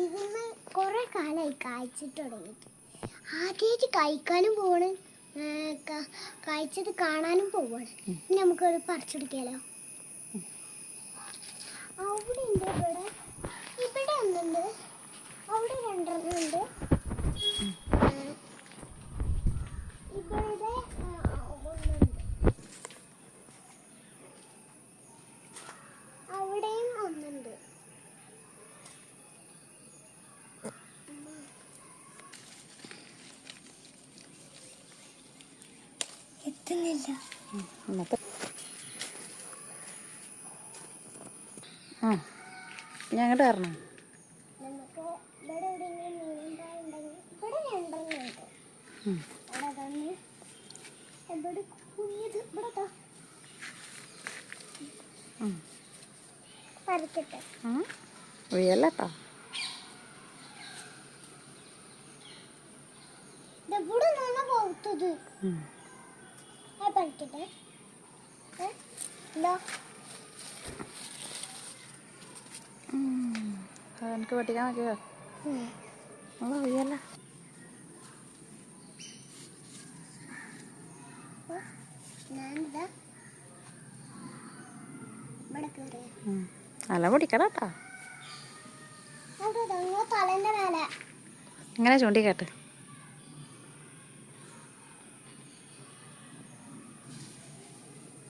ഇതിന്ന് കുറെ കാലമായി കായ്ച്ചിട്ട് തുടങ്ങിയിട്ട്. ആദ്യമായിട്ട് കഴിക്കാനും പോവാണ്. കായ്ച്ചത് കാണാനും പോവാണ്. ഇനി നമുക്കത് പറിച്ചെടുക്കാലോ. അവിടെ ഉണ്ട് ഇവിടെ? ഇവിടെ ഒന്നുണ്ട്. അവിടെ രണ്ടെണ്ണം ഉണ്ട് ഏ, ഇവിടെ ആ, ഒന്നുണ്ട് അവിടെയും ഒന്നുണ്ട് എത്തുന്നില്ല ആ ഞാൻ അങ്ങോട്ട് വരണം. നമുക്ക് ഇവിടെ പോത്തത് ഉം. അത് എനിക്ക് പൊട്ടിക്കാൻ നോക്കിയോ. നമ്മൾ വീഴല്ല ഞാനിതാ. ഇവിടെ കയറി നല്ല പൊടിക്കടാ കേട്ടോ അവിടെ ദാ ഇങ്ങളെ തലേന്റെ മേലെ. ഇങ്ങനെ ചൂണ്ടിക്കാട്ട്.